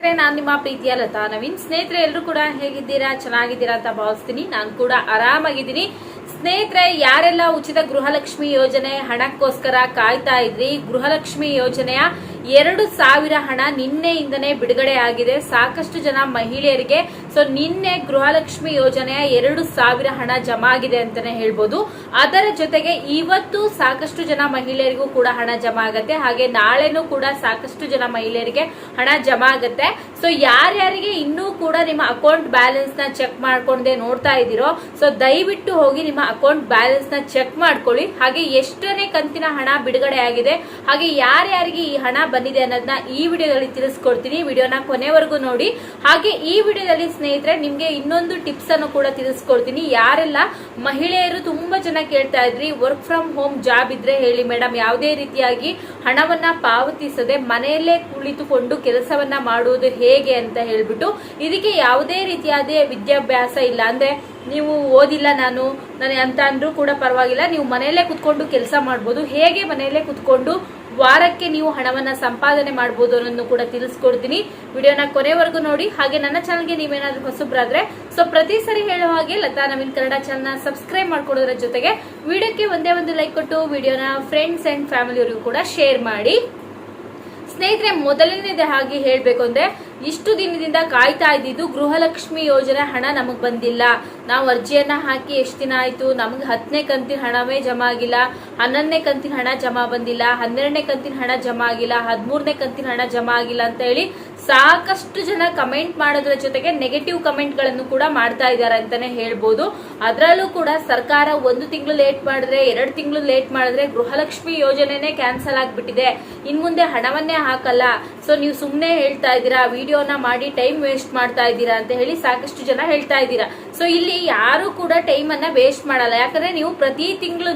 ನಾನ್ ನಿಮ್ಮ ಪ್ರೀತಿಯ ಲತಾ ನವೀನ್. ಸ್ನೇಹಿತರೆ ಎಲ್ಲರೂ ಕೂಡ ಹೇಗಿದ್ದೀರಾ? ಚೆನ್ನಾಗಿದ್ದೀರಾ ಅಂತ ಭಾವಿಸ್ತೀನಿ. ನಾನು ಕೂಡ ಆರಾಮಾಗಿದ್ದೀನಿ. ಸ್ನೇಹಿತರೆ, ಯಾರೆಲ್ಲ ಉಚಿತ ಗೃಹಲಕ್ಷ್ಮಿ ಯೋಜನೆ ಹಣಕ್ಕೋಸ್ಕರ ಕಾಯ್ತಾ ಇದ್ರಿ? ಗೃಹಲಕ್ಷ್ಮಿ ಯೋಜನೆಯ ಎರಡು ಸಾವಿರ ಹಣ ನಿನ್ನೆಯಿಂದನೇ ಬಿಡುಗಡೆ ಆಗಿದೆ. ಸಾಕಷ್ಟು ಜನ ಮಹಿಳೆಯರಿಗೆ ಸೊ ನಿನ್ನೆ ಗೃಹಲಕ್ಷ್ಮಿ ಯೋಜನೆಯ ಎರಡು ಸಾವಿರ ಹಣ ಜಮಾ ಆಗಿದೆ ಅಂತಾನೆ ಹೇಳ್ಬೋದು. ಅದರ ಜೊತೆಗೆ ಇವತ್ತು ಸಾಕಷ್ಟು ಜನ ಮಹಿಳೆಯರಿಗೂ ಕೂಡ ಹಣ ಜಮಾ ಆಗತ್ತೆ ಹಾಗೆ ನಾಳೆನೂ ಕೂಡ ಸಾಕಷ್ಟು ಜನ ಮಹಿಳೆಯರಿಗೆ ಹಣ ಜಮಾ ಆಗತ್ತೆ ಸೊ ಯಾರ್ಯಾರಿಗೆ ಇನ್ನೂ ಕೂಡ ನಿಮ್ಮ ಅಕೌಂಟ್ ಬ್ಯಾಲೆನ್ಸ್ನ ಚೆಕ್ ಮಾಡ್ಕೊಂಡೆ ನೋಡ್ತಾ ಇದ್ದೀರೋ ಸೊ ದಯವಿಟ್ಟು ಹೋಗಿ ನಿಮ್ಮ ಅಕೌಂಟ್ ಬ್ಯಾಲೆನ್ಸ್ನ ಚೆಕ್ ಮಾಡ್ಕೊಳ್ಳಿ. ಹಾಗೆ ಎಷ್ಟನೇ ಕಂತಿನ ಹಣ ಬಿಡುಗಡೆ ಆಗಿದೆ, ಹಾಗೆ ಯಾರ್ಯಾರಿಗೆ ಈ ಹಣ ಬಂದಿದೆ ಅನ್ನೋದನ್ನ ಈ ವಿಡಿಯೋದಲ್ಲಿ ತಿಳಿಸ್ಕೊಡ್ತೀನಿ. ವಿಡಿಯೋನ ಕೊನೆವರೆಗೂ ನೋಡಿ. ಹಾಗೆ ಈ ವಿಡಿಯೋದಲ್ಲಿ ಸ್ನೇಹಿತರೆ, ನಿಮ್ಗೆ ಇನ್ನೊಂದು ಟಿಪ್ಸ್ ಅನ್ನು ಕೂಡ ತಿಳಿಸ್ಕೊಡ್ತೀನಿ. ಯಾರೆಲ್ಲ ಮಹಿಳೆಯರು ತುಂಬಾ ಜನ ಕೇಳ್ತಾ ಇದ್ರಿ ವರ್ಕ್ ಫ್ರಮ್ ಹೋಮ್ ಜಾಬ್ ಇದ್ರೆ ಹೇಳಿ ಮೇಡಮ್ ಯಾವುದೇ ರೀತಿಯಾಗಿ ಹಣವನ್ನ ಪಾವತಿಸದೆ ಮನೆಯಲ್ಲೇ ಕುಳಿತುಕೊಂಡು ಕೆಲಸವನ್ನ ಮಾಡುವುದು ಹೇಗೆ ಅಂತ ಹೇಳ್ಬಿಟ್ಟು, ಇದಕ್ಕೆ ಯಾವುದೇ ರೀತಿಯಾದ ವಿದ್ಯಾಭ್ಯಾಸ ಇಲ್ಲ. ಅಂದ್ರೆ ನೀವು ಓದಿಲ್ಲ ನಾನು ನಾನು ಅಂತ ಅಂದ್ರೂ ಕೂಡ ಪರವಾಗಿಲ್ಲ. ನೀವು ಮನೆಯಲ್ಲೇ ಕುತ್ಕೊಂಡು ಕೆಲಸ ಮಾಡ್ಬೋದು. ಹೇಗೆ ಮನೆಯಲ್ಲೇ ಕುತ್ಕೊಂಡು ವಾರಕ್ಕೆ ನೀವು ಹಣವನ್ನ ಸಂಪಾದನೆ ಮಾಡಬಹುದು ಅನ್ನೋದನ್ನು ಕೂಡ ತಿಳಿಸ್ಕೊಡ್ತೀನಿ. ವಿಡಿಯೋನ ಕೊನೆವರೆಗೂ ನೋಡಿ. ಹಾಗೆ ನನ್ನ ಚಾನಲ್ಗೆ ನೀವೇನಾದ್ರೂ ಹೊಸಬ್ರಾದ್ರೆ, ಸೊ ಪ್ರತಿ ಸರಿ ಹೇಳೋ ಹಾಗೆ ಲತಾ ನವೀನ್ ಕನ್ನಡ ಚಾನಲ್ನ ಸಬ್ಸ್ಕ್ರೈಬ್ ಮಾಡ್ಕೊಡೋದ್ರ ಜೊತೆಗೆ ವಿಡಿಯೋಕ್ಕೆ ಒಂದೇ ಒಂದು ಲೈಕ್ ಕೊಟ್ಟು ವಿಡಿಯೋನ ಫ್ರೆಂಡ್ಸ್ ಅಂಡ್ ಫ್ಯಾಮಿಲಿಯವರಿಗೂ ಕೂಡ ಶೇರ್ ಮಾಡಿ. ಸ್ನೇಹಿತರೆ, ಮೊದಲನೇದೇ ಹಾಗೆ ಹೇಳಬೇಕು ಅಂದ್ರೆ ಇಷ್ಟು ದಿನದಿಂದ ಕಾಯ್ತಾ ಇದ್ದಿದ್ದು ಗೃಹಲಕ್ಷ್ಮಿ ಯೋಜನೆ ಹಣ ನಮಗ್ ಬಂದಿಲ್ಲ. ನಾವು ಅರ್ಜಿಯನ್ನ ಹಾಕಿ ಎಷ್ಟು ದಿನ ಆಯ್ತು? ನಮ್ಗೆ ಹತ್ತನೇ ಕಂತಿನ ಹಣವೇ ಜಮಾ ಆಗಿಲ್ಲ. ಹನ್ನೊಂದನೇ ಕಂತಿನ ಹಣ ಜಮಾ ಬಂದಿಲ್ಲ. ಹನ್ನೆರಡನೇ ಕಂತಿನ ಹಣ ಜಮಾ ಆಗಿಲ್ಲ. ಹದಿಮೂರನೇ ಕಂತಿನ ಹಣ ಜಮಾ ಆಗಿಲ್ಲ ಅಂತ ಹೇಳಿ ಸಾಕಷ್ಟು ಜನ ಕಮೆಂಟ್ ಮಾಡೋದ್ರ ಜೊತೆಗೆ ನೆಗೆಟಿವ್ ಕಮೆಂಟ್ಗಳನ್ನು ಕೂಡ ಮಾಡ್ತಾ ಇದ್ದಾರೆ ಅಂತಾನೆ ಹೇಳ್ಬೋದು. ಅದರಲ್ಲೂ ಕೂಡ ಸರ್ಕಾರ ಒಂದು ತಿಂಗಳು ಲೇಟ್ ಮಾಡಿದ್ರೆ, ಎರಡು ತಿಂಗಳು ಲೇಟ್ ಮಾಡಿದ್ರೆ ಗೃಹಲಕ್ಷ್ಮಿ ಯೋಜನೆನೇ ಕ್ಯಾನ್ಸಲ್ ಆಗ್ಬಿಟ್ಟಿದೆ. ಇನ್ ಮುಂದೆ ಹಣವನ್ನೇ ಹಾಕಲ್ಲ. ಸೊ ನೀವು ಸುಮ್ಮನೆ ಹೇಳ್ತಾ ಇದ್ದೀರಾ ವಿಡಿಯೋನ ಮಾಡಿ ಟೈಮ್ ವೇಸ್ಟ್ ಮಾಡ್ತಾ ಇದ್ದೀರಾ ಅಂತ ಹೇಳಿ ಸಾಕಷ್ಟು ಜನ ಹೇಳ್ತಾ ಇದ್ದೀರಾ. ಸೊ ಇಲ್ಲಿ ಯಾರು ಕೂಡ ಟೈಮ್ ಅನ್ನ ವೇಸ್ಟ್ ಮಾಡಲ್ಲ. ಯಾಕಂದ್ರೆ ನೀವು ಪ್ರತಿ ತಿಂಗಳು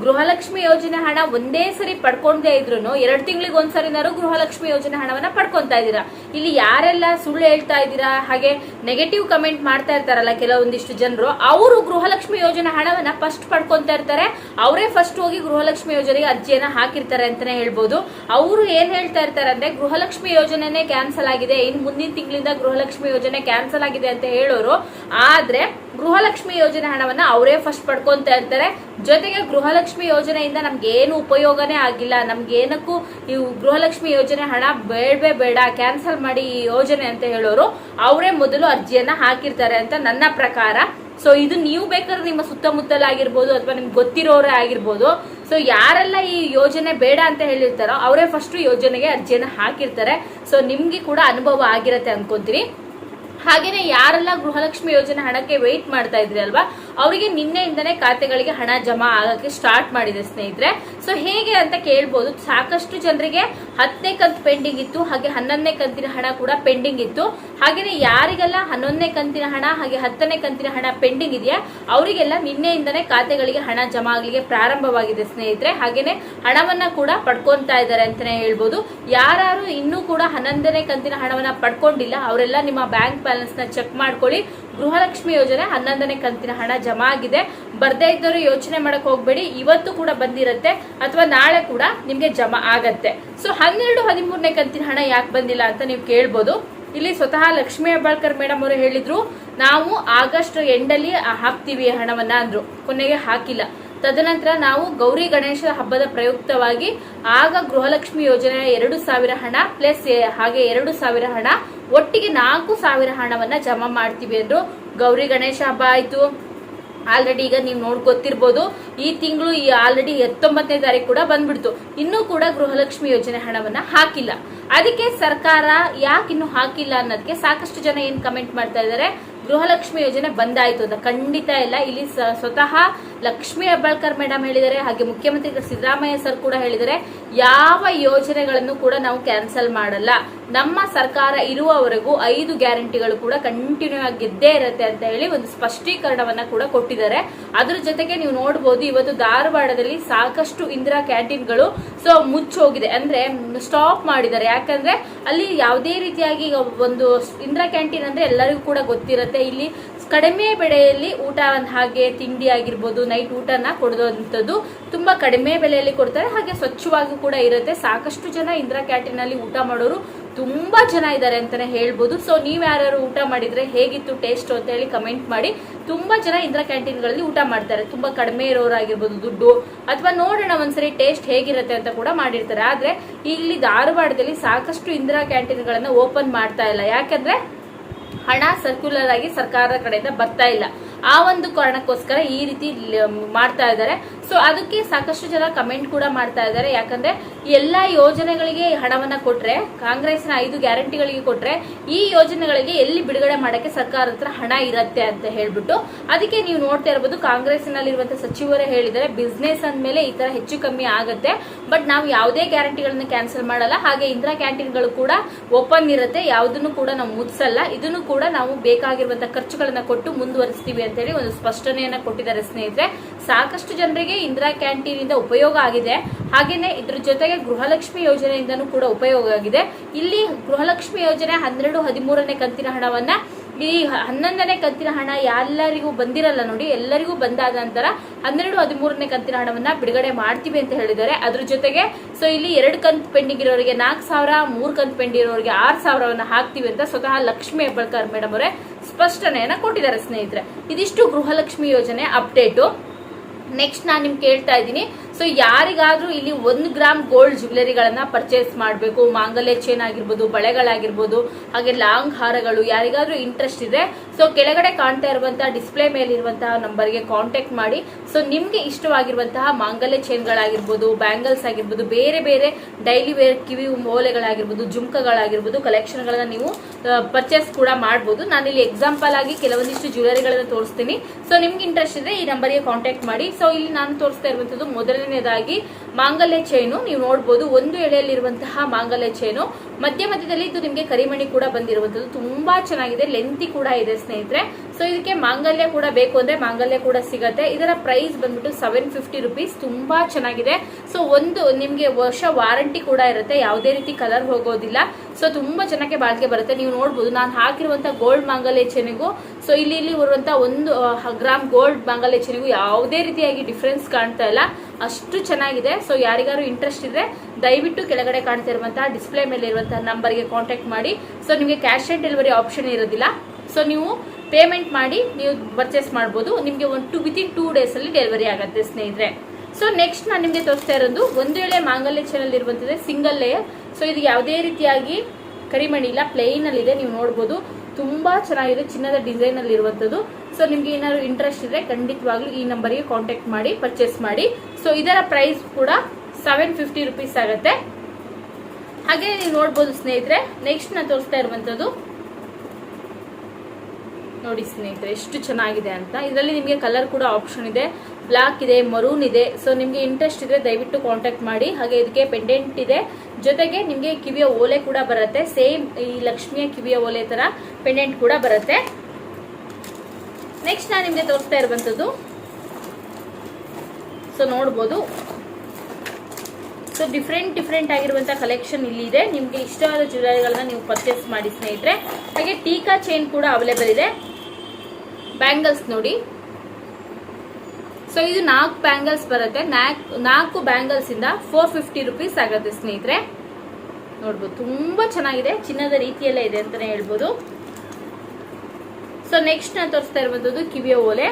ಗೃಹಲಕ್ಷ್ಮಿ ಯೋಜನೆ ಹಣ ಒಂದೇ ಸರಿ ಪಡ್ಕೊಂಡೇ ಇದ್ರು ಎರಡು ತಿಂಗಳಿಗೆ ಒಂದ್ಸರಿನಾರು ಗೃಹಲಕ್ಷ್ಮಿ ಯೋಜನೆ ಹಣವನ್ನ ಪಡ್ಕೊಂತಾ ಇದ್ದೀರಾ? ಇಲ್ಲಿ ಯಾರೆಲ್ಲ ಸುಳ್ಳು ಹೇಳ್ತಾ ಇದ್ದೀರಾ? ಹಾಗೆ ನೆಗೆಟಿವ್ ಕಮೆಂಟ್ ಮಾಡ್ತಾ ಇರ್ತಾರಲ್ಲ ಕೆಲವೊಂದಿಷ್ಟು ಜನರು, ಅವರು ಗೃಹಲಕ್ಷ್ಮಿ ಯೋಜನೆ ಹಣವನ್ನ ಫಸ್ಟ್ ಪಡ್ಕೊಂತಾ ಇರ್ತಾರೆ. ಅವರೇ ಫಸ್ಟ್ ಹೋಗಿ ಗೃಹಲಕ್ಷ್ಮಿ ಯೋಜನೆಗೆ ಅರ್ಜಿಯನ್ನ ಹಾಕಿರ್ತಾರೆ ಅಂತಾನೆ ಹೇಳ್ಬೋದು. ಅವರು ಏನ್ ಹೇಳ್ತಾ ಇರ್ತಾರೆ ಅಂದ್ರೆ, ಗೃಹಲಕ್ಷ್ಮಿ ಯೋಜನೆನೇ ಕ್ಯಾನ್ಸಲ್ ಆಗಿದೆ. ಇನ್ ಮುಂದಿನ ತಿಂಗಳಿಂದ ಗೃಹಲಕ್ಷ್ಮಿ ಯೋಜನೆ ಕ್ಯಾನ್ಸಲ್ ಆಗಿದೆ ಅಂತ ಹೇಳೋರು. ಆದ್ರೆ ಗೃಹಲಕ್ಷ್ಮಿ ಯೋಜನೆ ಹಣವನ್ನ ಅವರೇ ಫಸ್ಟ್ ಪಡ್ಕೊಂತಾ ಇರ್ತಾರೆ. ಜೊತೆಗೆ ಗೃಹಲಕ್ಷ್ಮಿ ಯೋಜನೆಯಿಂದ ನಮ್ಗೇನು ಉಪಯೋಗನೇ ಆಗಿಲ್ಲ. ನಮ್ಗೆ ಏನಕ್ಕೂ ಈ ಗೃಹಲಕ್ಷ್ಮಿ ಯೋಜನೆ ಹಣ ಬೇಡವೇ ಬೇಡ, ಕ್ಯಾನ್ಸಲ್ ಮಾಡಿ ಈ ಯೋಜನೆ ಅಂತ ಹೇಳೋರು ಅವರೇ ಮೊದಲು ಅರ್ಜಿಯನ್ನ ಹಾಕಿರ್ತಾರೆ ಅಂತ ನನ್ನ ಪ್ರಕಾರ. ಸೊ ಇದು ನೀವು ಬೇಕಾದ್ರೆ ನಿಮ್ಮ ಸುತ್ತಮುತ್ತಲ ಆಗಿರ್ಬೋದು ಅಥವಾ ನಿಮ್ಗೆ ಗೊತ್ತಿರೋರೇ ಆಗಿರ್ಬೋದು. ಸೊ ಯಾರೆಲ್ಲ ಈ ಯೋಜನೆ ಬೇಡ ಅಂತ ಹೇಳಿರ್ತಾರೋ ಅವರೇ ಫಸ್ಟ್ ಯೋಜನೆಗೆ ಅರ್ಜಿಯನ್ನ ಹಾಕಿರ್ತಾರೆ. ಸೊ ನಿಮ್ಗೆ ಕೂಡ ಅನುಭವ ಆಗಿರತ್ತೆ ಅನ್ಕೊಂತೀನಿ ಹಾಗೇನೆ ಯಾರೆಲ್ಲ ಗೃಹಲಕ್ಷ್ಮಿ ಯೋಜನೆ ಹಣಕ್ಕೆ ವೆಯ್ಟ್ ಮಾಡ್ತಾ ಇದ್ರಿ ಅಲ್ವಾ? ಅವರಿಗೆ ನಿನ್ನೆಯಿಂದನೇ ಖಾತೆಗಳಿಗೆ ಹಣ ಜಮಾ ಆಗಕ್ಕೆ ಸ್ಟಾರ್ಟ್ ಮಾಡಿದೆ ಸ್ನೇಹಿತರೆ. ಸೊ ಹೇಗೆ ಅಂತ ಕೇಳ್ಬೋದು. ಸಾಕಷ್ಟು ಜನರಿಗೆ ಹತ್ತನೇ ಕಂತು ಪೆಂಡಿಂಗ್ ಇತ್ತು, ಹಾಗೆ ಹನ್ನೊಂದನೇ ಕಂತಿನ ಹಣ ಕೂಡ ಪೆಂಡಿಂಗ್ ಇತ್ತು. ಹಾಗೆಯೇ ಯಾರಿಗೆಲ್ಲ ಹನ್ನೊಂದನೇ ಕಂತಿನ ಹಣ, ಹಾಗೆ ಹತ್ತನೇ ಕಂತಿನ ಹಣ ಪೆಂಡಿಂಗ್ ಇದೆಯಾ, ಅವರಿಗೆಲ್ಲ ನಿನ್ನೆಯಿಂದನೇ ಖಾತೆಗಳಿಗೆ ಹಣ ಜಮಾ ಆಗಲಿಕ್ಕೆ ಪ್ರಾರಂಭವಾಗಿದೆ ಸ್ನೇಹಿತರೆ. ಹಾಗೆಯೇ ಹಣವನ್ನ ಕೂಡ ಪಡ್ಕೊಂತಾ ಇದ್ದಾರೆ ಅಂತಾನೆ ಹೇಳ್ಬೋದು. ಯಾರು ಇನ್ನೂ ಕೂಡ ಹನ್ನೊಂದನೇ ಕಂತಿನ ಹಣವನ್ನ ಪಡ್ಕೊಂಡಿಲ್ಲ, ಅವರೆಲ್ಲ ನಿಮ್ಮ ಬ್ಯಾಂಕ್ ಬ್ಯಾಲೆನ್ಸ್ನ ಚೆಕ್ ಮಾಡ್ಕೊಳ್ಳಿ. ಗೃಹಲಕ್ಷ್ಮಿ ಯೋಜನೆ ಹನ್ನೊಂದನೇ ಕಂತಿನ ಹಣ ಜಮಾ ಆಗಿದೆ. ಬರ್ದೇ ಇದ್ದವರು ಯೋಚನೆ ಮಾಡಕ್ ಹೋಗ್ಬೇಡಿ. ಇವತ್ತು ಕೂಡ ಬಂದಿರತ್ತೆ ಅಥವಾ ನಾಳೆ ಕೂಡ ನಿಮ್ಗೆ ಜಮಾ ಆಗತ್ತೆ. ಸೊ ಹನ್ನೆರಡು, ಹದಿಮೂರನೇ ಕಂತಿನ ಹಣ ಯಾಕೆ ಬಂದಿಲ್ಲ ಅಂತ ನೀವು ಕೇಳ್ಬೋದು. ಇಲ್ಲಿ ಸ್ವತಃ ಲಕ್ಷ್ಮೀ ಹೆಬ್ಬಾಳ್ಕರ್ ಮೇಡಮ್ ಅವರು ಹೇಳಿದ್ರು, ನಾವು ಆಗಸ್ಟ್ ಎಂಡಲ್ಲಿ ಹಾಕ್ತೀವಿ ಹಣವನ್ನ ಅಂದ್ರು. ಕೊನೆಗೆ ಹಾಕಿಲ್ಲ. ತದನಂತರ ನಾವು ಗೌರಿ ಗಣೇಶ ಹಬ್ಬದ ಪ್ರಯುಕ್ತವಾಗಿ ಆಗ ಗೃಹಲಕ್ಷ್ಮಿ ಯೋಜನೆ ಎರಡು ಸಾವಿರ ಹಣ ಪ್ಲಸ್ ಹಾಗೆ ಎರಡು ಸಾವಿರ ಹಣ, ಒಟ್ಟಿಗೆ ನಾಲ್ಕು ಸಾವಿರ ಹಣವನ್ನ ಜಮಾ ಮಾಡ್ತೀವಿ ಅಂದ್ರು ಗೌರಿ ಗಣೇಶ ಹಬ್ಬ ಆಯ್ತು. ಆಲ್ರೆಡಿ ಈಗ ನೀವು ನೋಡ್ ಗೊತ್ತಿರ್ಬೋದು, ಈ ತಿಂಗಳು ಈ ಆಲ್ರೆಡಿ ಹತ್ತೊಂಬತ್ತನೇ ತಾರೀಕು ಕೂಡ ಬಂದ್ಬಿಡ್ತು. ಇನ್ನೂ ಕೂಡ ಗೃಹಲಕ್ಷ್ಮಿ ಯೋಜನೆ ಹಣವನ್ನ ಹಾಕಿಲ್ಲ. ಅದಕ್ಕೆ ಸರ್ಕಾರ ಯಾಕೆ ಇನ್ನು ಹಾಕಿಲ್ಲ ಅನ್ನೋದಕ್ಕೆ ಸಾಕಷ್ಟು ಜನ ಏನ್ ಕಮೆಂಟ್ ಮಾಡ್ತಾ ಇದ್ದಾರೆ, ಗೃಹಲಕ್ಷ್ಮಿ ಯೋಜನೆ ಬಂದಾಯ್ತು ಅಂತ. ಖಂಡಿತ ಇಲ್ಲ, ಇಲ್ಲಿ ಸ್ವತಃ ಲಕ್ಷ್ಮೀ ಹೆಬ್ಬಾಳ್ಕರ್ ಮೇಡಮ್ ಹೇಳಿದ್ದಾರೆ, ಹಾಗೆ ಮುಖ್ಯಮಂತ್ರಿ ಸಿದ್ದರಾಮಯ್ಯ ಸರ್ ಕೂಡ ಹೇಳಿದರೆ ಯಾವ ಯೋಜನೆಗಳನ್ನು ಕೂಡ ನಾವು ಕ್ಯಾನ್ಸಲ್ ಮಾಡಲ್ಲ. ನಮ್ಮ ಸರ್ಕಾರ ಇರುವವರೆಗೂ ಐದು ಗ್ಯಾರಂಟಿಗಳು ಕೂಡ ಕಂಟಿನ್ಯೂ ಆಗಿ ಗೆದ್ದೇ ಇರುತ್ತೆ ಅಂತ ಹೇಳಿ ಒಂದು ಸ್ಪಷ್ಟೀಕರಣವನ್ನ ಕೂಡ ಕೊಟ್ಟಿದ್ದಾರೆ. ಅದ್ರ ಜೊತೆಗೆ ನೀವು ನೋಡಬಹುದು ಇವತ್ತು ಧಾರವಾಡದಲ್ಲಿ ಸಾಕಷ್ಟು ಇಂದಿರಾ ಕ್ಯಾಂಟೀನ್ಗಳು ಸೊ ಮುಚ್ಚೋಗಿದೆ ಅಂದ್ರೆ ಸ್ಟಾಪ್ ಮಾಡಿದ್ದಾರೆ. ಯಾಕಂದ್ರೆ ಅಲ್ಲಿ ಯಾವುದೇ ರೀತಿಯಾಗಿ ಒಂದು ಇಂದಿರಾ ಕ್ಯಾಂಟೀನ್ ಅಂದ್ರೆ ಎಲ್ಲರಿಗೂ ಕೂಡ ಗೊತ್ತಿರುತ್ತೆ. ಇಲ್ಲಿ ಕಡಿಮೆ ಬೆಲೆಯಲ್ಲಿ ಊಟ ಹಾಗೆ ತಿಂಡಿ ಆಗಿರ್ಬೋದು ನೈಟ್ ಊಟನ ಕೊಡೋದಂಥದ್ದು ತುಂಬ ಕಡಿಮೆ ಬೆಲೆಯಲ್ಲಿ ಕೊಡ್ತಾರೆ. ಹಾಗೆ ಸ್ವಚ್ಛವಾಗಿ ಕೂಡ ಇರುತ್ತೆ. ಸಾಕಷ್ಟು ಜನ ಇಂದಿರಾ ಕ್ಯಾಂಟೀನಲ್ಲಿ ಊಟ ಮಾಡೋರು ತುಂಬಾ ಜನ ಇದ್ದಾರೆ ಅಂತಾನೆ ಹೇಳ್ಬೋದು. ಸೊ ನೀವು ಯಾರು ಊಟ ಮಾಡಿದ್ರೆ ಹೇಗಿತ್ತು ಟೇಸ್ಟ್ ಅಂತ ಹೇಳಿ ಕಮೆಂಟ್ ಮಾಡಿ. ತುಂಬಾ ಜನ ಇಂದಿರಾ ಕ್ಯಾಂಟೀನ್ಗಳಲ್ಲಿ ಊಟ ಮಾಡ್ತಾರೆ. ತುಂಬಾ ಕಡಿಮೆ ಇರೋರಾಗಿರ್ಬೋದು ದುಡ್ಡು. ಅಥವಾ ನೋಡೋಣ ಒಂದ್ಸರಿ ಟೇಸ್ಟ್ ಹೇಗಿರುತ್ತೆ ಅಂತ ಕೂಡ ಮಾಡಿರ್ತಾರೆ. ಆದ್ರೆ ಇಲ್ಲಿ ಧಾರವಾಡದಲ್ಲಿ ಸಾಕಷ್ಟು ಇಂದಿರಾ ಕ್ಯಾಂಟೀನ್ಗಳನ್ನ ಓಪನ್ ಮಾಡ್ತಾ ಇಲ್ಲ. ಯಾಕಂದ್ರೆ ಹಣ ಸರ್ಕ್ಯುಲರ್ ಆಗಿ ಸರ್ಕಾರದ ಕಡೆಯಿಂದ ಬರ್ತಾ ಇಲ್ಲ. ಆ ಒಂದು ಕಾರಣಕ್ಕೋಸ್ಕರ ಈ ರೀತಿ ಮಾಡ್ತಾ ಇದ್ದಾರೆ. ಸೊ ಅದಕ್ಕೆ ಸಾಕಷ್ಟು ಜನ ಕಮೆಂಟ್ ಕೂಡ ಮಾಡ್ತಾ ಇದ್ದಾರೆ. ಯಾಕಂದ್ರೆ ಎಲ್ಲಾ ಯೋಜನೆಗಳಿಗೆ ಹಣವನ್ನ ಕೊಟ್ರೆ, ಕಾಂಗ್ರೆಸ್ನ ಐದು ಗ್ಯಾರಂಟಿಗಳಿಗೆ ಕೊಟ್ರೆ ಈ ಯೋಜನೆಗಳಿಗೆ ಎಲ್ಲಿ ಬಿಡುಗಡೆ ಮಾಡಕ್ಕೆ ಸರ್ಕಾರ ಹಣ ಇರತ್ತೆ ಅಂತ ಹೇಳ್ಬಿಟ್ಟು, ಅದಕ್ಕೆ ನೀವು ನೋಡ್ತಾ ಇರಬಹುದು ಕಾಂಗ್ರೆಸ್ನಲ್ಲಿರುವಂತಹ ಸಚಿವರೇ ಹೇಳಿದರೆ ಬಿಸ್ನೆಸ್ ಅಂದ್ಮೇಲೆ ಈ ತರ ಹೆಚ್ಚು ಕಮ್ಮಿ ಆಗುತ್ತೆ. ಬಟ್ ನಾವು ಯಾವುದೇ ಗ್ಯಾರಂಟಿಗಳನ್ನ ಕ್ಯಾನ್ಸಲ್ ಮಾಡಲ್ಲ. ಹಾಗೆ ಇಂದಿರಾ ಕ್ಯಾಂಟೀನ್ಗಳು ಕೂಡ ಓಪನ್ ಇರುತ್ತೆ. ಯಾವುದನ್ನು ಕೂಡ ನಾವು ಮುಚ್ಚಲ್ಲ. ಇದನ್ನು ಕೂಡ ನಾವು ಬೇಕಾಗಿರುವಂತಹ ಖರ್ಚುಗಳನ್ನ ಕೊಟ್ಟು ಮುಂದುವರಿಸ್ತೀವಿ ಅಂತ ಹೇಳಿ ಒಂದು ಸ್ಪಷ್ಟನೆಯನ್ನ ಕೊಟ್ಟಿದ್ದಾರೆ ಸ್ನೇಹಿತರೆ. ಸಾಕಷ್ಟು ಜನರಿಗೆ ಇಂದಿರಾ ಕ್ಯಾಂಟೀನ್ ಇಂದ ಉಪಯೋಗ ಆಗಿದೆ. ಹಾಗೇನೆ ಇದ್ರ ಜೊತೆಗೆ ಗೃಹಲಕ್ಷ್ಮಿ ಯೋಜನೆಯಿಂದನೂ ಕೂಡ ಉಪಯೋಗ ಆಗಿದೆ. ಇಲ್ಲಿ ಗೃಹಲಕ್ಷ್ಮಿ ಯೋಜನೆ ಹನ್ನೆರಡು, ಹದಿಮೂರನೇ ಕಂತಿನ ಹಣವನ್ನ ಈ ಹನ್ನೊಂದನೇ ಕಂತಿನ ಹಣ ಎಲ್ಲರಿಗೂ ಬಂದಿರಲ್ಲ ನೋಡಿ, ಎಲ್ಲರಿಗೂ ಬಂದಾದ ನಂತರ ಹನ್ನೆರಡು, ಹದಿಮೂರನೇ ಕಂತಿನ ಹಣವನ್ನ ಬಿಡುಗಡೆ ಮಾಡ್ತೀವಿ ಅಂತ ಹೇಳಿದ್ದಾರೆ. ಅದ್ರ ಜೊತೆಗೆ ಸೊ ಇಲ್ಲಿ ಎರಡು ಕಂತ್ ಪೆಂಡಿಂಗ್ ಇರೋರಿಗೆ ನಾಲ್ಕು ಸಾವಿರ, ಮೂರು ಕಂತ್ ಪೆಂಡಿಂಗ್ ಇರೋರಿಗೆ ಆರು ಸಾವಿರವನ್ನ ಹಾಕ್ತೀವಿ ಅಂತ ಸ್ವತಃ ಲಕ್ಷ್ಮಿ ಹೆಬ್ಬಳ್ಕರ್ ಮೇಡಮ್ ಅವರೇ ಸ್ಪಷ್ಟನೆಯನ್ನ ಕೊಟ್ಟಿದ್ದಾರೆ ಸ್ನೇಹಿತರೆ. ಇದಿಷ್ಟು ಗೃಹಲಕ್ಷ್ಮಿ ಯೋಜನೆ ಅಪ್ಡೇಟು. ನೆಕ್ಸ್ಟ್ ನಾನು ನಿಮ್ಗೆ ಕೇಳ್ತಾ ಇದ್ದೀನಿ. ಸೊ ಯಾರಿಗಾದ್ರೂ ಇಲ್ಲಿ ಒಂದು ಗ್ರಾಮ್ ಗೋಲ್ಡ್ ಜ್ಯುವೆಲರಿಗಳನ್ನ ಪರ್ಚೇಸ್ ಮಾಡಬೇಕು. ಮಾಂಗಲ್ಯ ಚೇನ್ ಆಗಿರ್ಬೋದು, ಬಳೆಗಳಾಗಿರ್ಬೋದು, ಹಾಗೆ ಲಾಂಗ್ ಹಾರಗಳು, ಯಾರಿಗಾದ್ರೂ ಇಂಟ್ರೆಸ್ಟ್ ಇದೆ ಸೊ ಕೆಳಗಡೆ ಕಾಣ್ತಾ ಇರುವಂತಹ ಡಿಸ್ಪ್ಲೇ ಮೇಲೆ ಇರುವಂತಹ ನಂಬರ್ಗೆ ಕಾಂಟ್ಯಾಕ್ಟ್ ಮಾಡಿ. ಸೊ ನಿಮ್ಗೆ ಇಷ್ಟವಾಗಿರುವಂತಹ ಮಾಂಗಲ್ಯ ಚೇನ್ಗಳಾಗಿರ್ಬೋದು ಬ್ಯಾಂಗಲ್ಸ್ ಆಗಿರ್ಬೋದು, ಬೇರೆ ಬೇರೆ ಡೈಲಿ ವೇರ್ ಕಿವಿ ಓಲೆಗಳಾಗಿರ್ಬೋದು ಜುಮ್ಕಗಳಾಗಿರ್ಬೋದು ಕಲೆಕ್ಷನ್ಗಳನ್ನ ನೀವು ಪರ್ಚೇಸ್ ಕೂಡ ಮಾಡ್ಬೋದು. ನಾನಿಲ್ಲಿ ಎಕ್ಸಾಂಪಲ್ ಆಗಿ ಕೆಲವೊಂದಿಷ್ಟು ಜ್ಯುವೆಲರಿಗಳನ್ನ ತೋರಿಸ್ತೀನಿ. ಸೊ ನಿಮ್ಗೆ ಇಂಟ್ರೆಸ್ಟ್ ಇದೆ ಈ ನಂಬರ್ಗೆ ಕಾಂಟ್ಯಾಕ್ಟ್ ಮಾಡಿ. ಸೊ ಇಲ್ಲಿ ನಾನು ತೋರಿಸ್ತಾ ಇರುವಂತದ್ದು ಮೊದಲನೇದಾಗಿ ಮಾಂಗಲ್ಯ ಚೈನು ನೀವು ನೋಡ್ಬೋದು ಒಂದು ಎಳೆಯಲ್ಲಿರುವಂತಹ ಮಾಂಗಲ್ಯ ಚೈನು ಮಧ್ಯ ಮಧ್ಯದಲ್ಲಿ ಇದು ನಿಮಗೆ ಕರಿಮಣಿ ಕೂಡ ಬಂದಿರುವಂತದ್ದು ತುಂಬಾ ಚೆನ್ನಾಗಿದೆ. ಲೆಂತಿ ಕೂಡ ಇದೆ ಸ್ನೇಹಿತರೆ. ಸೊ ಇದಕ್ಕೆ ಮಾಂಗಲ್ಯ ಕೂಡ ಬೇಕು ಅಂದ್ರೆ ಮಾಂಗಲ್ಯ ಕೂಡ ಸಿಗತ್ತೆ. ಇದರ ಪ್ರೈಸ್ ಬಂದ್ಬಿಟ್ಟು ಸೆವೆನ್ ಫಿಫ್ಟಿ ರುಪೀಸ್ ತುಂಬಾ ಚೆನ್ನಾಗಿದೆ. ಸೊ ಒಂದು ನಿಮ್ಗೆ ವರ್ಷ ವಾರಂಟಿ ಕೂಡ ಇರುತ್ತೆ. ಯಾವುದೇ ರೀತಿ ಕಲರ್ ಹೋಗೋದಿಲ್ಲ. ಸೊ ತುಂಬಾ ಜನಕ್ಕೆ ಬಾಳಿಕೆ ಬರುತ್ತೆ. ನೀವು ನೋಡ್ಬೋದು, ನಾನು ಹಾಕಿರುವಂತ ಗೋಲ್ಡ್ ಮಾಂಗಲ್ಯ ಚೆನಿಗೂ ಸೊ ಇಲ್ಲಿ ಇಲ್ಲಿ ಬರುವಂತ ಒಂದು ಗ್ರಾಮ್ ಗೋಲ್ಡ್ ಮಾಂಗಲ್ಯ ಚೆನಿಗೂ ಯಾವುದೇ ರೀತಿಯಾಗಿ ಡಿಫ್ರೆನ್ಸ್ ಕಾಣ್ತಾ ಇಲ್ಲ. ಅಷ್ಟು ಚೆನ್ನಾಗಿದೆ. ಸೊ ಯಾರಿಗಾರು ಇಂಟ್ರೆಸ್ಟ್ ಇದ್ರೆ ದಯವಿಟ್ಟು ಕೆಳಗಡೆ ಕಾಣ್ತಾ ಇರುವಂತಹ ಡಿಸ್ಪ್ಲೇ ಮೇಲೆ ಇರುವಂತಹ ನಂಬರ್ಗೆ ಕಾಂಟ್ಯಾಕ್ಟ್ ಮಾಡಿ. ಸೊ ನಿಮಗೆ ಕ್ಯಾಶ್ ಆನ್ ಡೆಲಿವರಿ ಆಪ್ಷನ್ ಇರೋದಿಲ್ಲ. ಸೊ ನೀವು ಪೇಮೆಂಟ್ ಮಾಡಿ ನೀವು ಪರ್ಚೇಸ್ ಮಾಡ್ಬೋದು. ನಿಮಗೆ ಒಂದು ಟು ವಿತಿನ್ ಟೂ ಡೇಸ್ ಅಲ್ಲಿ ಡೆಲಿವರಿ ಆಗುತ್ತೆ ಸ್ನೇಹಿತರೆ. ಸೊ ನೆಕ್ಸ್ಟ್ ನಾನು ನಿಮಗೆ ತೋರಿಸ್ತಾ ಇರೋದು, ಒಂದು ವೇಳೆ ಮಾಂಗಲ್ಯ ಚಾನಲ್ ಇರುವಂತದ್ದು ಸಿಂಗಲ್ ಲೇಯರ್ ಸೊ ಇದು ಯಾವುದೇ ರೀತಿಯಾಗಿ ಕರಿಮಣಿ ಇಲ್ಲ ಪ್ಲೇನ್ ಅಲ್ಲಿ ಇದೆ, ನೀವು ನೋಡ್ಬೋದು. ತುಂಬಾ ಚೆನ್ನಾಗಿದೆ, ಚಿನ್ನದ ಡಿಸೈನ್ ಅಲ್ಲಿ ಇರುವಂತದ್ದು. ಸೊ ನಿಮ್ಗೆ ಏನಾದ್ರು ಇಂಟ್ರೆಸ್ಟ್ ಇದ್ರೆ ಖಂಡಿತವಾಗ್ಲೂ ಈ ನಂಬರ್ಗೆ ಕಾಂಟ್ಯಾಕ್ಟ್ ಮಾಡಿ ಪರ್ಚೇಸ್ ಮಾಡಿ. ಸೊ ಇದರ ಪ್ರೈಸ್ ಕೂಡ ಸೆವೆನ್ ಫಿಫ್ಟಿ ರುಪೀಸ್ ಆಗುತ್ತೆ. ಹಾಗೆ ನೀವು ನೋಡ್ಬೋದು ಸ್ನೇಹಿತರೆ ನೆಕ್ಸ್ಟ್ ನಾನು ತೋರಿಸ್ತಾ ಇರುವಂತದ್ದು. ನೋಡಿ ಸ್ನೇಹಿತರೆ, ಎಷ್ಟು ಚೆನ್ನಾಗಿದೆ ಅಂತ. ಇದರಲ್ಲಿ ನಿಮಗೆ ಕಲರ್ ಕೂಡ ಆಪ್ಷನ್ ಇದೆ. ಬ್ಲ್ಯಾಕ್ ಇದೆ ಮರೂನ್ ಇದೆ. ಸೊ ನಿಮಗೆ ಇಂಟ್ರೆಸ್ಟ್ ಇದ್ರೆ ದಯವಿಟ್ಟು ಕಾಂಟ್ಯಾಕ್ಟ್ ಮಾಡಿ. ಹಾಗೆ ಇದಕ್ಕೆ ಪೆಂಡೆಂಟ್ ಇದೆ. ಜೊತೆಗೆ ನಿಮಗೆ ಕಿವಿಯ ಓಲೆ ಕೂಡ ಬರುತ್ತೆ. ಸೇಮ್ ಈ ಲಕ್ಷ್ಮಿಯ ಕಿವಿಯ ಓಲೆ ತರ ಪೆಂಡೆಂಟ್ ಕೂಡ ಬರುತ್ತೆ. ನೆಕ್ಸ್ಟ್ ನಾನು ನಿಮಗೆ ತೋರಿಸ್ತಾ ಇರುವಂತದ್ದು. ಸೊ ನೋಡ್ಬೋದು. ಸೊ ಡಿಫ್ರೆಂಟ್ ಡಿಫ್ರೆಂಟ್ ಆಗಿರುವಂತಹ ಕಲೆಕ್ಷನ್ ಇಲ್ಲಿ ಇದೆ ನಿಮಗೆ ಇಷ್ಟವಾದ ಜ್ಯುವೆಲರಿಗಳನ್ನ ನೀವು ಪರ್ಚೇಸ್ ಮಾಡಿ ಸ್ನೇಹಿತರೆ. ಹಾಗೆ ಟೀಕಾ ಚೈನ್ ಕೂಡ ಅವೈಲೇಬಲ್ ಇದೆ. ಬ್ಯಾಂಗಲ್ಸ್ ನೋಡಿ. ಸೊ ಇದು ನಾಲ್ಕು ಬ್ಯಾಂಗಲ್ಸ್ ಬರುತ್ತೆ. ನಾಲ್ಕು ಬ್ಯಾಂಗಲ್ಸ್ ಇಂದ ಫೋರ್ ಫಿಫ್ಟಿ ರುಪೀಸ್ ಆಗುತ್ತೆ ಸ್ನೇಹಿತರೆ. ನೋಡ್ಬೋದು, ತುಂಬಾ ಚೆನ್ನಾಗಿದೆ. ಚಿನ್ನದ ರೀತಿಯಲ್ಲೇ ಇದೆ ಅಂತಾನೆ ಹೇಳ್ಬೋದು. ಸೊ ನೆಕ್ಸ್ಟ್ ನಾನು ತೋರಿಸ್ತಾ ಇರುವಂತದ್ದು ಕಿವಿಯ ಓಲೆ.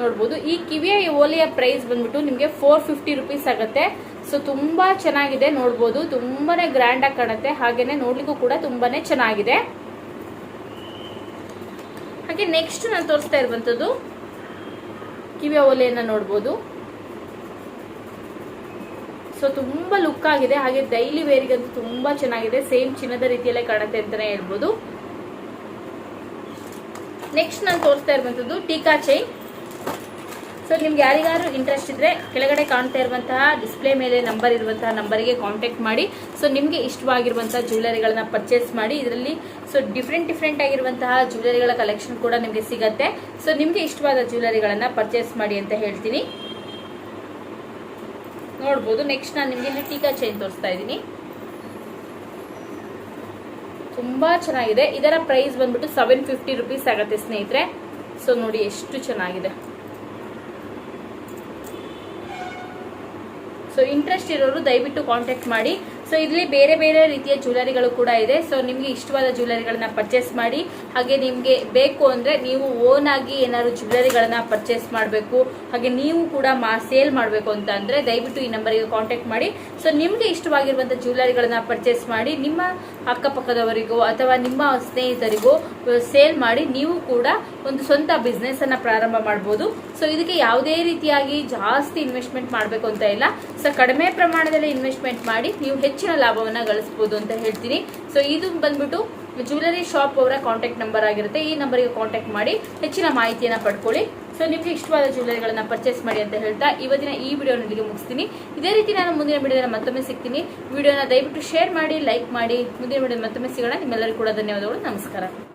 ನೋಡ್ಬೋದು, ಈ ಕಿವಿಯ ಓಲೆಯ ಪ್ರೈಸ್ ಬಂದ್ಬಿಟ್ಟು ನಿಮಗೆ ಫೋರ್ ಫಿಫ್ಟಿ ರುಪೀಸ್ ಆಗುತ್ತೆ. ಸೊ ತುಂಬಾ ಚೆನ್ನಾಗಿದೆ ನೋಡ್ಬೋದು. ತುಂಬಾನೇ ಗ್ರ್ಯಾಂಡ್ ಆಗಿ ಕಾಣುತ್ತೆ. ಹಾಗೇನೆ ನೋಡ್ಲಿಕ್ಕೂ ಕೂಡ ತುಂಬಾನೇ ಚೆನ್ನಾಗಿದೆ. ಹಾಗೆ ನೆಕ್ಸ್ಟ್ ನಾನು ತೋರಿಸ್ತಾ ಇರುವಂಥದ್ದು ಕಿವಿಯ ಓಲೆಯನ್ನ ನೋಡ್ಬೋದು. ಸೊ ತುಂಬಾ ಲುಕ್ ಆಗಿದೆ. ಹಾಗೆ ಡೈಲಿ ವೇರಿಗಂತೂ ತುಂಬಾ ಚೆನ್ನಾಗಿದೆ. ಸೇಮ್ ಚಿನ್ನದ ರೀತಿಯಲ್ಲೇ ಕಾಣುತ್ತೆ ಅಂತಾನೆ ಹೇಳ್ಬೋದು. ನೆಕ್ಸ್ಟ್ ನಾನು ತೋರಿಸ್ತಾ ಇರುವಂಥದ್ದು ಟೀಕಾ ಚೈನ್ ಸೊ ನಿಮ್ಗೆ ಯಾರಿಗಾರು ಇಂಟ್ರೆಸ್ಟ್ ಇದ್ರೆ ಕೆಳಗಡೆ ಕಾಣ್ತಾ ಇರುವಂತಹ ಡಿಸ್ಪ್ಲೇ ಮೇಲೆ ನಂಬರ್ ಇರುವಂತಹ ನಂಬರಿಗೆ ಕಾಂಟ್ಯಾಕ್ಟ್ ಮಾಡಿ. ಸೊ ನಿಮಗೆ ಇಷ್ಟವಾಗಿರುವಂತಹ ಜ್ಯುವೆಲರಿಗಳನ್ನ ಪರ್ಚೇಸ್ ಮಾಡಿ. ಇದರಲ್ಲಿ ಸೊ ಡಿಫ್ರೆಂಟ್ ಡಿಫ್ರೆಂಟ್ ಆಗಿರುವಂತಹ ಜ್ಯುವೆಲರಿಗಳ ಕಲೆಕ್ಷನ್ ಕೂಡ ನಿಮಗೆ ಸಿಗತ್ತೆ. ಸೊ ನಿಮಗೆ ಇಷ್ಟವಾದ ಜ್ಯುವೆಲರಿಗಳನ್ನ ಪರ್ಚೇಸ್ ಮಾಡಿ ಅಂತ ಹೇಳ್ತೀನಿ. ನೋಡ್ಬೋದು. ನೆಕ್ಸ್ಟ್ ನಾನು ನಿಮಗೆ ಇಲ್ಲಿ ಟೀಕಾ ಚೈನ್ ತೋರಿಸ್ತಾ ಇದ್ದೀನಿ. ತುಂಬಾ ಚೆನ್ನಾಗಿದೆ. ಇದರ ಪ್ರೈಸ್ ಬಂದ್ಬಿಟ್ಟು ಸೆವೆನ್ ಫಿಫ್ಟಿ ರುಪೀಸ್ ಆಗುತ್ತೆ ಸ್ನೇಹಿತರೆ. ಸೊ ನೋಡಿ ಎಷ್ಟು ಚೆನ್ನಾಗಿದೆ. ಸೊ ಇಂಟ್ರೆಸ್ಟ್ ಇರೋರು ದಯವಿಟ್ಟು ಕಾಂಟ್ಯಾಕ್ಟ್ ಮಾಡಿ. ಸೊ ಇಲ್ಲಿ ಬೇರೆ ಬೇರೆ ರೀತಿಯ ಜ್ಯುವೆಲರಿಗಳು ಕೂಡ ಇದೆ. ಸೊ ನಿಮಗೆ ಇಷ್ಟವಾದ ಜ್ಯುವೆಲರಿಗಳನ್ನ ಪರ್ಚೇಸ್ ಮಾಡಿ, ಹಾಗೆ ನಿಮಗೆ ಬೇಕು ಅಂದ್ರೆ ನೀವು ಓನ್ ಆಗಿ ಏನಾದ್ರು ಜ್ಯುವೆಲರಿಗಳನ್ನ ಪರ್ಚೇಸ್ ಮಾಡಬೇಕು, ಹಾಗೆ ನೀವು ಕೂಡ ಮಾ ಸೇಲ್ ಮಾಡಬೇಕು ಅಂತ ಅಂದ್ರೆ ದಯವಿಟ್ಟು ಈ ನಂಬರಿಗೆ ಕಾಂಟ್ಯಾಕ್ಟ್ ಮಾಡಿ. ಸೊ ನಿಮಗೆ ಇಷ್ಟವಾಗಿರುವಂಥ ಜ್ಯುವೆಲರಿಗಳನ್ನ ಪರ್ಚೇಸ್ ಮಾಡಿ, ನಿಮ್ಮ ಅಕ್ಕಪಕ್ಕದವರಿಗೋ ಅಥವಾ ನಿಮ್ಮ ಸ್ನೇಹಿತರಿಗೋ ಸೇಲ್ ಮಾಡಿ, ನೀವು ಕೂಡ ಒಂದು ಸ್ವಂತ ಬಿಸ್ನೆಸ್ ಅನ್ನ ಪ್ರಾರಂಭ ಮಾಡಬಹುದು ಸೊ ಇದಕ್ಕೆ ಯಾವುದೇ ರೀತಿಯಾಗಿ ಜಾಸ್ತಿ ಇನ್ವೆಸ್ಟ್ಮೆಂಟ್ ಮಾಡಬೇಕು ಅಂತ ಇಲ್ಲ. ಸೊ ಕಡಿಮೆ ಪ್ರಮಾಣದಲ್ಲಿ ಇನ್ವೆಸ್ಟ್ಮೆಂಟ್ ಮಾಡಿ, ನೀವು ಹೆಚ್ಚಿನ ಲಾಭವನ್ನ ಗಳಿಸಬಹುದು ಅಂತ ಹೇಳ್ತೀನಿ. ಸೊ ಇದು ಬಂದ್ಬಿಟ್ಟು ಜ್ಯುವೆಲರಿ ಶಾಪ್ ಅವರ ಕಾಂಟ್ಯಾಕ್ಟ್ ನಂಬರ್ ಆಗಿರುತ್ತೆ. ಈ ನಂಬರಿಗೆ ಕಾಂಟ್ಯಾಕ್ಟ್ ಮಾಡಿ ಹೆಚ್ಚಿನ ಮಾಹಿತಿಯನ್ನ ಪಡ್ಕೊಳ್ಳಿ. ಸೊ ನಿಮಗೆ ಇಷ್ಟವಾದ ಜ್ಯುವೆಲರಿಗಳನ್ನು ಪರ್ಚೇಸ್ ಮಾಡಿ ಅಂತ ಹೇಳ್ತಾ ಇವತ್ತಿನ ಈ ವಿಡಿಯೋ ಇಲ್ಲಿಗೆ ಮುಗಿಸ್ತೀನಿ. ಇದೇ ರೀತಿ ನಾನು ಮುಂದಿನ ವಿಡಿಯೋನ ಮತ್ತೊಮ್ಮೆ ಸಿಗ್ತೀನಿ. ವಿಡಿಯೋನ ದಯವಿಟ್ಟು ಶೇರ್ ಮಾಡಿ ಲೈಕ್ ಮಾಡಿ. ಮುಂದಿನ ವಿಡಿಯೋ ಮತ್ತೊಮ್ಮೆ ಸಿಗೋಣ. ನಿಮ್ಮೆಲ್ಲರಿಗೂ ಕೂಡ ಧನ್ಯವಾದಗಳು. ನಮಸ್ಕಾರ.